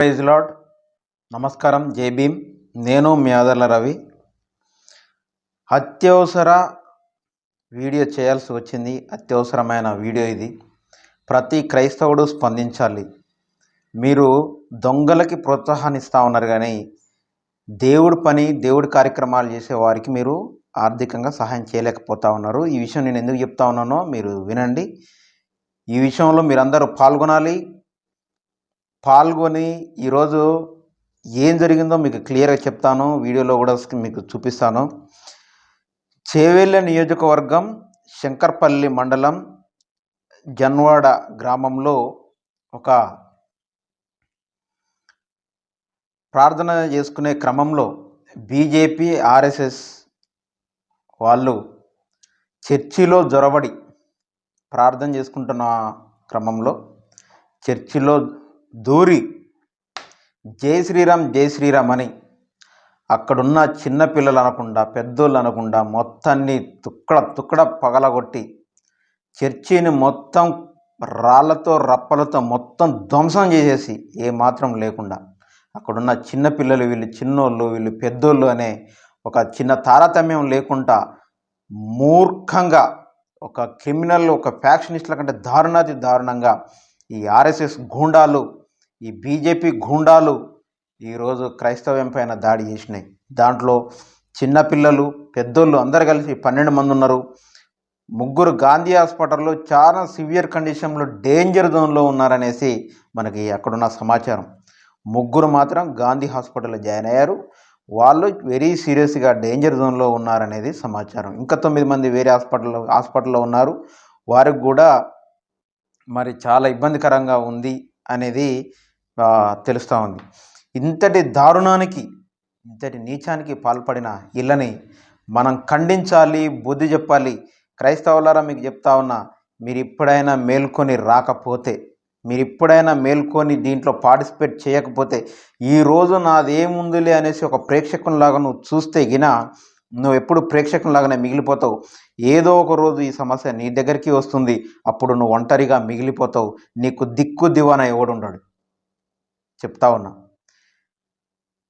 Praise lord. నమస్కారం జై భీమ్. నేను మీ ఆదర్ల రవి. అత్యవసర వీడియో చేయాల్సి వచ్చింది. అత్యవసరమైన వీడియో ఇది. ప్రతి క్రైస్తవుడు స్పందించాలి. మీరు దొంగలకి ప్రోత్సాహాన్ని ఇస్తూ ఉన్నారు కానీ దేవుడి పని దేవుడి కార్యక్రమాలు చేసే వారికి మీరు ఆర్థికంగా సహాయం చేయలేకపోతా ఉన్నారు. ఈ విషయం నేను ఎందుకు చెప్తా ఉన్నానో మీరు వినండి. ఈ విషయంలో మీరందరూ పాల్గొనాలి. పాల్గొని ఈరోజు ఏం జరిగిందో మీకు క్లియర్గా చెప్తాను. వీడియోలో కూడా మీకు చూపిస్తాను. చేవెళ్ళ నియోజకవర్గం శంకర్పల్లి మండలం జన్వాడ గ్రామంలో ఒక ప్రార్థన చేసుకునే క్రమంలో బీజేపీ ఆర్ఎస్ఎస్ వాళ్ళు చర్చిలో జొరబడి ప్రార్థన చేసుకుంటున్న క్రమంలో చర్చిలో దూరి జై శ్రీరామ్ జై శ్రీరామ్ అని అక్కడున్న చిన్న పిల్లలు అనకుండా పెద్దోళ్ళు అనకుండా మొత్తాన్ని తుక్కడ తుక్కడ పగలగొట్టి చర్చిని మొత్తం రాళ్ళతో రప్పలతో మొత్తం ధ్వంసం చేసేసి ఏ మాత్రం లేకుండా అక్కడున్న చిన్నపిల్లలు వీళ్ళు చిన్నోళ్ళు వీళ్ళు పెద్దోళ్ళు అనే ఒక చిన్న తారతమ్యం లేకుండా మూర్ఖంగా ఒక క్రిమినల్ ఒక ఫ్యాక్షనిస్టుల కంటే దారుణాతి దారుణంగా ఈ ఆర్ఎస్ఎస్ గూండాలు ఈ బీజేపీ గూండాలు ఈరోజు క్రైస్తవ్యం పైన దాడి చేసినాయి. దాంట్లో చిన్నపిల్లలు పెద్దోళ్ళు అందరు కలిసి పన్నెండు మంది ఉన్నారు. ముగ్గురు గాంధీ హాస్పిటల్లో చాలా సివియర్ కండిషన్లో డేంజర్ జోన్లో ఉన్నారనేసి మనకి అక్కడున్న సమాచారం. ముగ్గురు మాత్రం గాంధీ హాస్పిటల్లో జాయిన్ అయ్యారు. వాళ్ళు వెరీ సీరియస్గా డేంజర్ జోన్లో ఉన్నారనేది సమాచారం. ఇంకా తొమ్మిది మంది వేరే హాస్పిటల్లో హాస్పిటల్లో ఉన్నారు. వారికి కూడా మరి చాలా ఇబ్బందికరంగా ఉంది అనేది తెలుస్తూ ఉంది. ఇంతటి దారుణానికి ఇంతటి నీచానికి పాల్పడిన ఇళ్ళని మనం ఖండించాలి బుద్ధి చెప్పాలి. క్రైస్తవులారా మీకు చెప్తా ఉన్నా మీరు ఇప్పుడైనా మేల్కొని రాకపోతే మీరు ఇప్పుడైనా మేల్కొని దీంట్లో పార్టిసిపేట్ చేయకపోతే ఈరోజు నాదేముందిలే అనేసి ఒక ప్రేక్షకునిలాగా నువ్వు చూస్తే గిన నువ్వు ఎప్పుడు ప్రేక్షకునిలాగానే మిగిలిపోతావు. ఏదో ఒక రోజు ఈ సమస్య నీ దగ్గరికి వస్తుంది. అప్పుడు నువ్వు ఒంటరిగా మిగిలిపోతావు. నీకు దిక్కు దివాన ఎవడుండడు. చెప్తా ఉన్నా.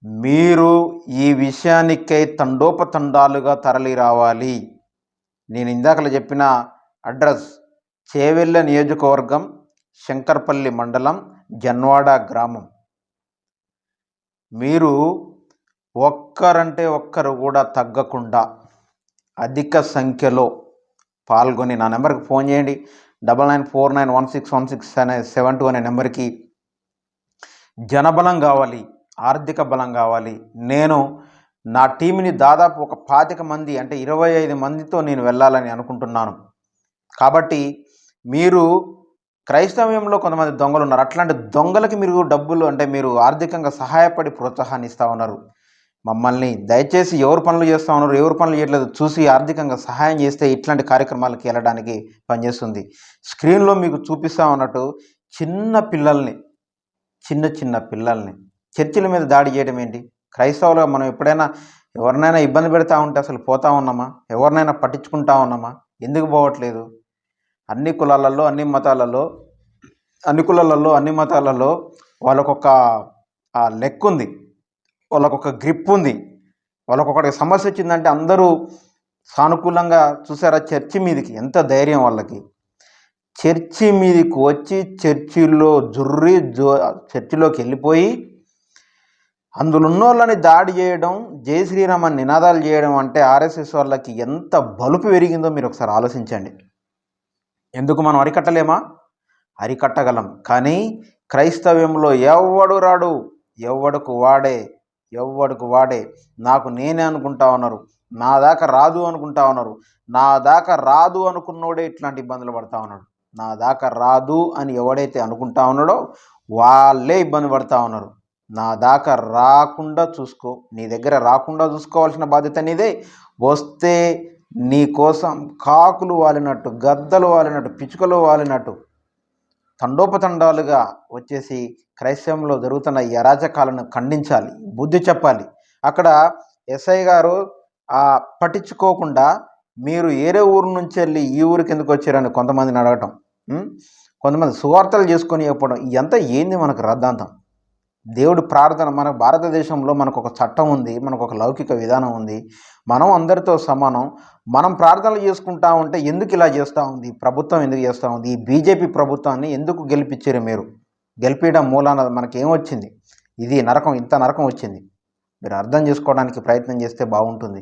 మీరు ఈ విషయానికై తండోపతండాలుగా తరలి రావాలి నేను ఇందాకలా చెప్పిన అడ్రస్ చేవెళ్ళ నియోజకవర్గం శంకర్పల్లి మండలం జన్వాడ గ్రామం. మీరు ఒక్కరంటే ఒక్కరు కూడా తగ్గకుండా అధిక సంఖ్యలో పాల్గొని నా నెంబర్కి ఫోన్ చేయండి. Double nine four nine one six one six అనే సెవెన్ టూ అనే నెంబర్కి జనబలం కావాలి ఆర్థిక బలం కావాలి. నేను నా టీంని దాదాపు ఒక పాతిక మంది అంటే ఇరవై ఐదు మందితో నేను వెళ్ళాలని అనుకుంటున్నాను. కాబట్టి మీరు క్రైస్తవ్యంలో కొంతమంది దొంగలు ఉన్నారు. అట్లాంటి దొంగలకి మీరు డబ్బులు అంటే మీరు ఆర్థికంగా సహాయపడి ప్రోత్సాహాన్ని ఇస్తూ ఉన్నారు. మమ్మల్ని దయచేసి ఎవరు పనులు చేస్తూ ఉన్నారు ఎవరు పనులు చేయట్లేదు చూసి ఆర్థికంగా సహాయం చేస్తే ఇట్లాంటి కార్యక్రమాలకి వెళ్ళడానికి పనిచేస్తుంది. స్క్రీన్లో మీకు చూపిస్తూ ఉన్నట్టు చిన్న పిల్లల్ని చిన్న చిన్న పిల్లల్ని. చర్చిల మీద దాడి చేయడం ఏంటి? క్రైస్తవులుగా మనం ఎప్పుడైనా ఎవరినైనా ఇబ్బంది పెడతా ఉంటే అసలు పోతా ఉన్నామా? ఎవరినైనా పట్టించుకుంటా ఉన్నామా? ఎందుకు పోవట్లేదు? అన్ని కులాలలో అన్ని మతాలలో అన్ని కులాలలో అన్ని మతాలలో వాళ్ళకొక లెక్ ఉంది వాళ్ళకొక గ్రిప్ ఉంది వాళ్ళకొకటి సమస్య వచ్చిందంటే అందరూ సానుకూలంగా చూసారా? చర్చి మీదకి ఎంత ధైర్యం వాళ్ళకి. చర్చి మీదకి వచ్చి చర్చిలో జుర్రి జో చర్చిలోకి వెళ్ళిపోయి అందులో ఉన్నోళ్ళని దాడి చేయడం జై శ్రీరామ్ అని నినాదాలు చేయడం అంటే ఆర్ఎస్ఎస్ వాళ్ళకి ఎంత బలుపు పెరిగిందో మీరు ఒకసారి ఆలోచించండి. ఎందుకు మనం అరికట్టలేమా? అరికట్టగలం. కానీ క్రైస్తవ్యంలో ఎవడు రాడు ఎవడుకు వాడే ఎవడుకు వాడే. నాకు నేనే అనుకుంటా ఉన్నారు నా దాకా రాదు అనుకుంటా ఉన్నారు నా దాకా రాదు అనుకున్నోడే ఇట్లాంటి ఇబ్బందులు పడతా ఉన్నాడు నా దాకా రాదు అని ఎవడైతే అనుకుంటా ఉన్నాడో వాళ్ళే ఇబ్బంది పడతా ఉన్నారు. నా దాకా రాకుండా చూసుకో. నీ దగ్గర రాకుండా చూసుకోవాల్సిన బాధ్యత నీదే. వస్తే నీ కోసం కాకులు వాలినట్టు గద్దలు వాలినట్టు పిచ్చుకలు వాలినట్టు తండోపతండాలుగా వచ్చేసి క్రైస్తవంలో జరుగుతున్న ఈ అరాచకాలను ఖండించాలి బుద్ధి చెప్పాలి. అక్కడ ఎస్ఐ గారు పట్టించుకోకుండా మీరు ఏరే ఊరు నుంచి వెళ్ళి ఈ ఊరికి ఎందుకు వచ్చారని కొంతమందిని అడగటం కొంతమంది సువార్తలు చేసుకొని చెప్పడం ఇదంతా ఏంది మనకు రద్దాంతం? దేవుడి ప్రార్థన మన భారతదేశంలో మనకు ఒక చట్టం ఉంది మనకు ఒక లౌకిక విధానం ఉంది మనం అందరితో సమానం మనం ప్రార్థనలు చేసుకుంటా ఉంటే ఎందుకు ఇలా చేస్తూ ఉంది ప్రభుత్వం ఎందుకు చేస్తూ ఉంది ఈ బీజేపీ ప్రభుత్వాన్ని ఎందుకు గెలిపించారు మీరు? గెలిపించడం మూలాన మనకేం వచ్చింది? ఇది నరకం ఇంత నరకం వచ్చింది. మీరు అర్థం చేసుకోవడానికి ప్రయత్నం చేస్తే బాగుంటుంది.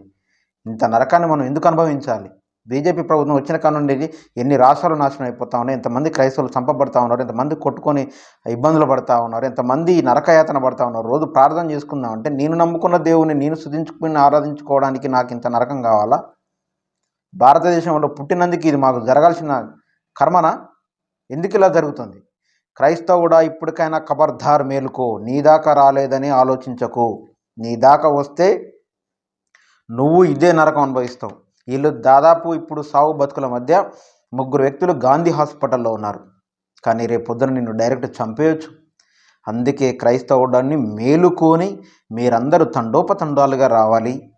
ఇంత నరకాన్ని మనం ఎందుకు అనుభవించాలి? బీజేపీ ప్రభుత్వం వచ్చిన కానుండి ఎన్ని రాష్ట్రాలు నాశనం అయిపోతా ఉన్నాయి ఎంతమంది క్రైస్తవులు చంపబడతా ఉన్నారు ఎంతమంది కొట్టుకొని ఇబ్బందులు పడతా ఉన్నారు ఎంతమంది నరకయాతన పడతా ఉన్నారు రోజు ప్రార్థన చేసుకుందాం అంటే నేను నమ్ముకున్న దేవుని నేను సుధించుకుని ఆరాధించుకోవడానికి నాకు ఇంత నరకం కావాలా? భారతదేశంలో పుట్టినందుకు ఇది మాకు జరగాల్సిన కర్మనా? ఎందుకు ఇలా జరుగుతుంది? క్రైస్తవుడా ఇప్పటికైనా ఖబర్దార్ మేలుకో నీ దాకా రాలేదని ఆలోచించకు. నీ దాకా వస్తే నువ్వు ఇదే నరకం అనుభవిస్తావు. వీళ్ళు దాదాపు ఇప్పుడు సావు బతుకుల మధ్య ముగ్గురు వ్యక్తులు గాంధీ హాస్పిటల్లో ఉన్నారు. కానీ రేపు పొద్దున నిన్ను డైరెక్ట్ చంపేయచ్చు. అందుకే క్రైస్తవుడాన్ని మేలుకొని మీరందరూ తండోపతండాలుగా రావాలి.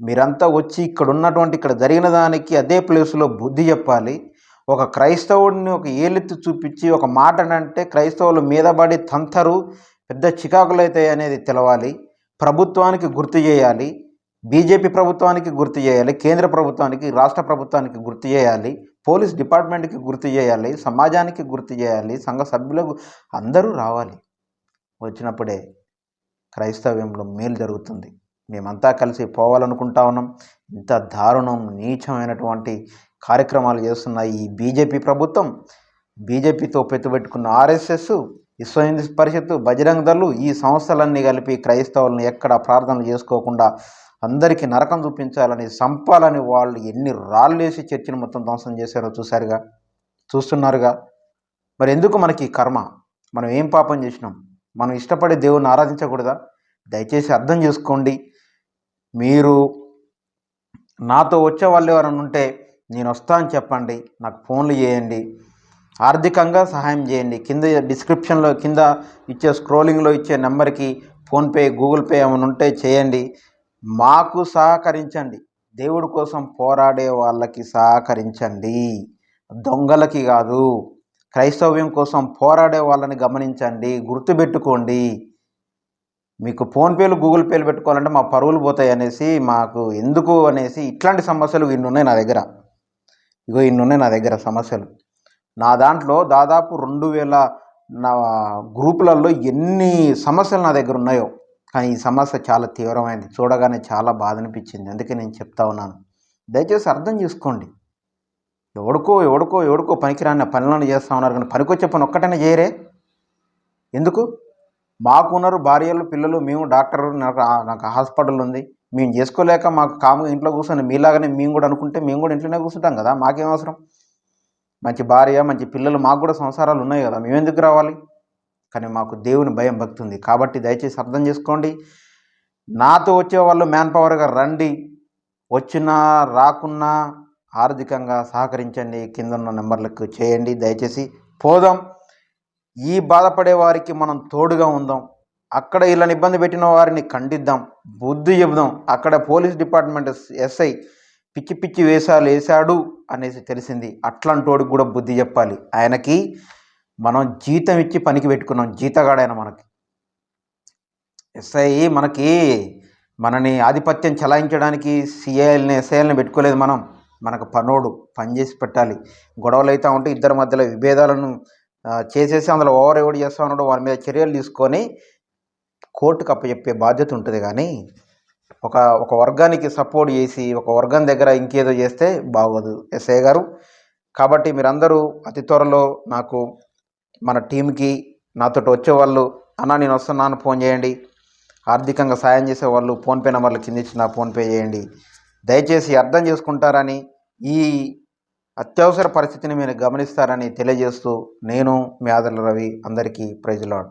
మీరంతా వచ్చి ఇక్కడ ఉన్నటువంటి ఇక్కడ జరిగిన దానికి అదే ప్లేస్లో బుద్ధి చెప్పాలి. ఒక క్రైస్తవుడిని ఒక ఏలెత్తి చూపించి ఒక మాట అంటే క్రైస్తవులు మీద పడి తంతరు పెద్ద చికాకులు అవుతాయి అనేది తెలవాలి. ప్రభుత్వానికి గుర్తు చేయాలి. బీజేపీ ప్రభుత్వానికి గుర్తు చేయాలి కేంద్ర ప్రభుత్వానికి రాష్ట్ర ప్రభుత్వానికి గుర్తు చేయాలి పోలీస్ డిపార్ట్మెంట్కి గుర్తు చేయాలి సమాజానికి గుర్తు చేయాలి సంఘ సభ్యులకు అందరూ రావాలి. వచ్చినప్పుడే క్రైస్తవ్యంలో మేలు జరుగుతుంది. మేమంతా కలిసి పోవాలనుకుంటా ఉన్నాం. ఇంత దారుణం నీచమైనటువంటి కార్యక్రమాలు చేస్తున్న ఈ బీజేపీ ప్రభుత్వం బీజేపీతో పెట్టుబెట్టుకున్న ఆర్ఎస్ఎస్ విశ్వ హిందూ పరిషత్తు బజరంగ దళ్ళు ఈ సంస్థలన్నీ కలిపి క్రైస్తవులను ఎక్కడ ప్రార్థనలు చేసుకోకుండా అందరికీ నరకం చూపించాలని చంపాలని వాళ్ళు ఎన్ని రాళ్ళు వేసి చర్చిని మొత్తం ధ్వంసం చేశారో చూశారుగా? చూస్తున్నారుగా? మరి ఎందుకు మనకి కర్మ? మనం ఏం పాపం చేసినాం? మనం ఇష్టపడే దేవుణ్ణి ఆరాధించకూడదా? దయచేసి అర్థం చేసుకోండి. మీరు నాతో వచ్చే వాళ్ళు ఎవరైనా ఉంటే నేను వస్తా అని చెప్పండి. నాకు ఫోన్లు చేయండి. ఆర్థికంగా సహాయం చేయండి. కింద డిస్క్రిప్షన్లో కింద ఇచ్చే స్క్రోలింగ్లో ఇచ్చే నెంబర్కి ఫోన్పే గూగుల్ పే ఏమైనా ఉంటే చేయండి. మాకు సహకరించండి. దేవుడి కోసం పోరాడే వాళ్ళకి సహకరించండి. దొంగలకి కాదు క్రైస్తవ్యం కోసం పోరాడే వాళ్ళని గమనించండి గుర్తుపెట్టుకోండి. మీకు ఫోన్పేలు గూగుల్ పేలు పెట్టుకోవాలంటే మా పరువులు పోతాయి అనేసి మాకు ఎందుకు అనేసి ఇట్లాంటి సమస్యలు ఇన్ని ఉన్నాయి నా దగ్గర. ఇగో ఇన్నున్నాయి నా దగ్గర సమస్యలు. నా దాంట్లో దాదాపు రెండు వేల నా గ్రూపులలో ఎన్ని సమస్యలు నా దగ్గర ఉన్నాయో కానీ ఈ సమస్య చాలా తీవ్రమైనది చూడగానే చాలా బాధ అనిపించింది అందుకే నేను చెప్తా ఉన్నాను. దయచేసి అర్థం చేసుకోండి. ఎవడుకో ఎవడుకో ఎవడుకో పనికిరాని పనులను చేస్తూ ఉన్నారు కానీ పనికొచ్చే పని ఒక్కటైనా చేయరే. ఎందుకు? మాకున్నారు భార్యలు పిల్లలు మేము డాక్టర్ నాకు నాకు హాస్పిటల్ ఉంది. మేము చేసుకోలేక మాకు కాముగా ఇంట్లో కూర్చొని మీలాగానే మేము కూడా అనుకుంటే మేము కూడా ఇంట్లోనే కూర్చుంటాం కదా. మాకేం అవసరం? మంచి భార్య మంచి పిల్లలు మాకు కూడా సంసారాలు ఉన్నాయి కదా. మేము ఎందుకు రావాలి? కానీ మాకు దేవుని భయం భక్తి ఉంది కాబట్టి దయచేసి అర్థం చేసుకోండి. నాతో వచ్చే వాళ్ళు మ్యాన్ పవర్గా రండి. వచ్చినా రాకున్నా ఆర్థికంగా సహకరించండి. కింద ఉన్న నెంబర్లకు చేయండి. దయచేసి పోదాం. ఈ బాధపడే వారికి మనం తోడుగా ఉందాం. అక్కడ ఇలా ఇబ్బంది పెట్టిన వారిని ఖండిద్దాం. బుద్ధి చెబుదాం. అక్కడ పోలీస్ డిపార్ట్మెంట్ ఎస్ఐ పిచ్చి పిచ్చి వేషాలు వేశాడు అనేసి తెలిసింది. అట్లాంటోడికి కూడా బుద్ధి చెప్పాలి. ఆయనకి మనం జీతం ఇచ్చి పనికి పెట్టుకున్నాం జీతగాడైన మనకి. ఎస్ఐ మనకి మనని ఆధిపత్యం చలాయించడానికి సిఐల్ని ఎస్ఐల్ని పెట్టుకోలేదు మనం. మనకు పనోడు పని చేసి పెట్టాలి. గొడవలు అవుతూ ఉంటే ఇద్దరి మధ్యలో విభేదాలను చేసేసి అందులో ఓవర్ ఎవడు చేస్తా ఉన్నాడు వారి మీద చర్యలు తీసుకొని కోర్టుకు అప్పచెప్పే బాధ్యత ఉంటుంది కానీ ఒక ఒక వర్గానికి సపోర్ట్ చేసి ఒక వర్గం దగ్గర ఇంకేదో చేస్తే బాగోదు. ఎస్ఐ గారు కాబట్టి మీరందరూ అతి త్వరలో నాకు మన టీంకి నాతో వచ్చే వాళ్ళు అన్న నేను వస్తున్నాను ఫోన్ చేయండి. ఆర్థికంగా సాయం చేసే వాళ్ళు ఫోన్పే నెంబర్లు కింద ఇచ్చిన ఫోన్పే చేయండి. దయచేసి అర్థం చేసుకుంటారని ఈ అత్యవసర పరిస్థితిని మీరు గమనిస్తారని తెలియజేస్తూ నేను మీ ఆదర్ల రవి. అందరికీ ప్రైజ్ లాడ్.